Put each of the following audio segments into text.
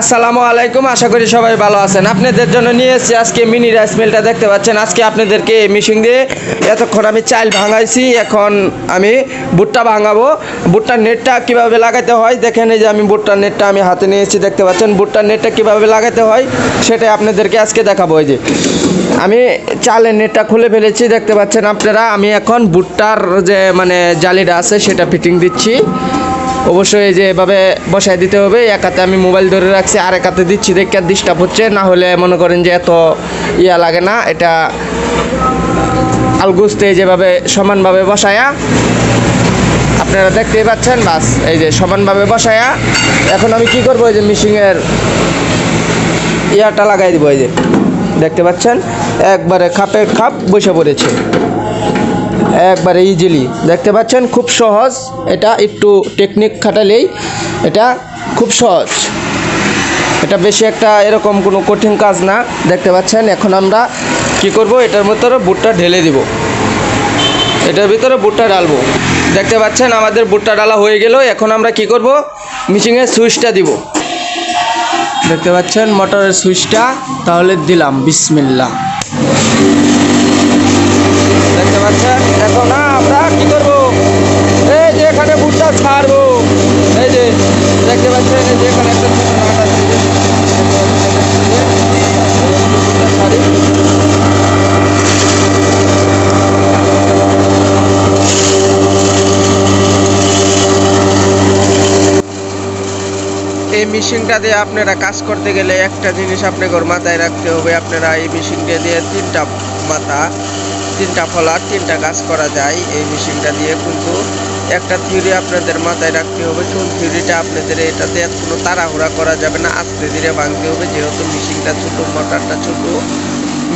আসসালামু আলাইকুম, আশা করি সবাই ভালো আছেন। আপনাদের জন্য নিয়ে এসেছি আজকে মিনি রাইস মিলটা দেখতে পাচ্ছেন? আজকে আপনাদেরকে মিশিং দিয়ে এতক্ষণ আমি চাল ভাঙাইছি, এখন আমি ভুট্টা ভাঙাবো। ভুট্টার নেটটা কীভাবে লাগাতে হয়, দেখেন এই যে আমি ভুট্টার নেটটা আমি হাতে নিয়েছি দেখতে পাচ্ছেন? ভুট্টার নেটটা কীভাবে লাগাতে হয়, সেটাই আপনাদেরকে আজকে দেখাবো এই যে। আমি চালের নেটটা খুলে ফেলেছি, দেখতে পাচ্ছেন আপনারা? আমি এখন ভুট্টার যে মানে জালিটা আছে, সেটা ফিটিং দিচ্ছি। অবশ্যই যে এভাবে বসাই দিতে হবে। এক হাতে আমি মোবাইল ধরে রাখছি আর এক হাতে দিচ্ছি। দেখে ডিস্টার্ব হচ্ছে, না হলে মনে করেন যে এত ইয়া লাগে না। এটা আলগুস্তে যেভাবে সমানভাবে বসায়া, আপনারা দেখতেই পাচ্ছেন, বাস, এই যে সমানভাবে বসায়া। এখন আমি কি করব, এই যে মিশিংয়ের ইয়াটা লাগাই দিব, এই যে। দেখতে পাচ্ছেন? একবারে খাপে খাপ বসে পড়েছে। একবারে ইজিলি দেখতে পাচ্ছেন, খুব সহজ। এটা একটু টেকনিক খাটালেই এটা খুব সহজ। এটা বেশি একটা এরকম কোনো কঠিন কাজ না। দেখতে পাচ্ছেন, এখন আমরা কি করব? এটার ভিতরে বুটটা ঢেলে দিব। এটার ভিতরে বুটটা ডালবো দেখতে পাচ্ছেন, আমাদের বুটটা ডালা হয়ে গেল। এখন আমরা কি করব? মিচিংয়ের সুইচটা দিব। দেখতে পাচ্ছেন মোটরের সুইচটা তাহলে দিলাম বিসমিল্লা দেখতে পাচ্ছেন এখন না আমরা কি করব এই যে এখানে বুটটা ছাড়বো এই যে দেখতে পাচ্ছেন এই যে এখানে একটা ছোট নাট আছে এই যে। বুটটা ছাড়ি। এই মেশিনটা দিয়ে আপনারা কাজ করতে গেলে একটা জিনিস আপনাকে ওর মাথায় রাখতে হবে। আপনারা এই মেশিনটা দিয়ে তিনটা মাথা, তিনটা ফলার তিনটা কাজ করা যায় এই মেশিনটা দিয়ে। কিন্তু একটা থিওরি আপনাদের মাথায় রাখতে হবে, কোন থিওরিটা আপনাদের এটা দিয়ে কোনো তাড়াহুড়া করা যাবে না। আস্তে ধীরে ভাঙতে হবে, যেহেতু মেশিনটা ছোট, মোটরটা ছোট।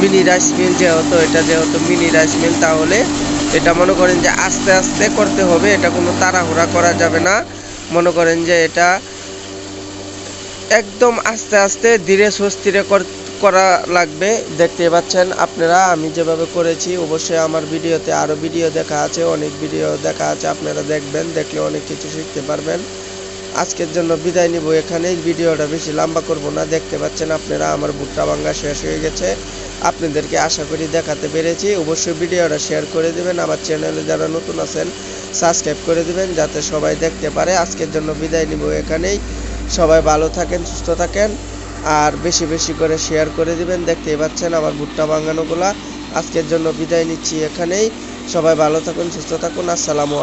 মিনি রাইস মিল যেহেতু, এটা যেহেতু মিনি রাইস মিল, তাহলে এটা মনে করেন যে আস্তে আস্তে করতে হবে, এটা কোনো তাড়াহুড়া করা যাবে না। মনে করেন যে এটা একদম আস্তে আস্তে ধীরে সুস্থিরে কর- করা লাগবে। দেখতে পাচ্ছেন আপনারা, আমি যেভাবে করেছি, অবশ্যই আমার ভিডিওতে আরও ভিডিও দেখা আছে, অনেক ভিডিও দেখা আছে, আপনারা দেখবেন, দেখলে অনেক কিছু শিখতে পারবেন। আজকের জন্য বিদায় নিব এখানে ভিডিওটা বেশি লম্বা করব না। দেখতে পাচ্ছেন আপনারা, আমার ভুট্টা ভাঙ্গা শেষ হয়ে গেছে। আপনাদেরকে আশা করি দেখাতে পেরেছি। অবশ্যই ভিডিওটা শেয়ার করে দেবেন। আমার চ্যানেলে যারা নতুন আছেন, সাবস্ক্রাইব করে দেবেন, যাতে সবাই দেখতে পারে। আজকের জন্য বিদায় নিব এখানেই। সবাই ভালো থাকেন, সুস্থ থাকেন, আর বেশি বেশি করে শেয়ার করে দিবেন। দেখতেই পাচ্ছেন আমার ভুট্টা ভাঙানোগুলা। আজকের জন্য বিদায় নিচ্ছি এখানেই। সবাই ভালো থাকুন, সুস্থ থাকুন। আসসালামু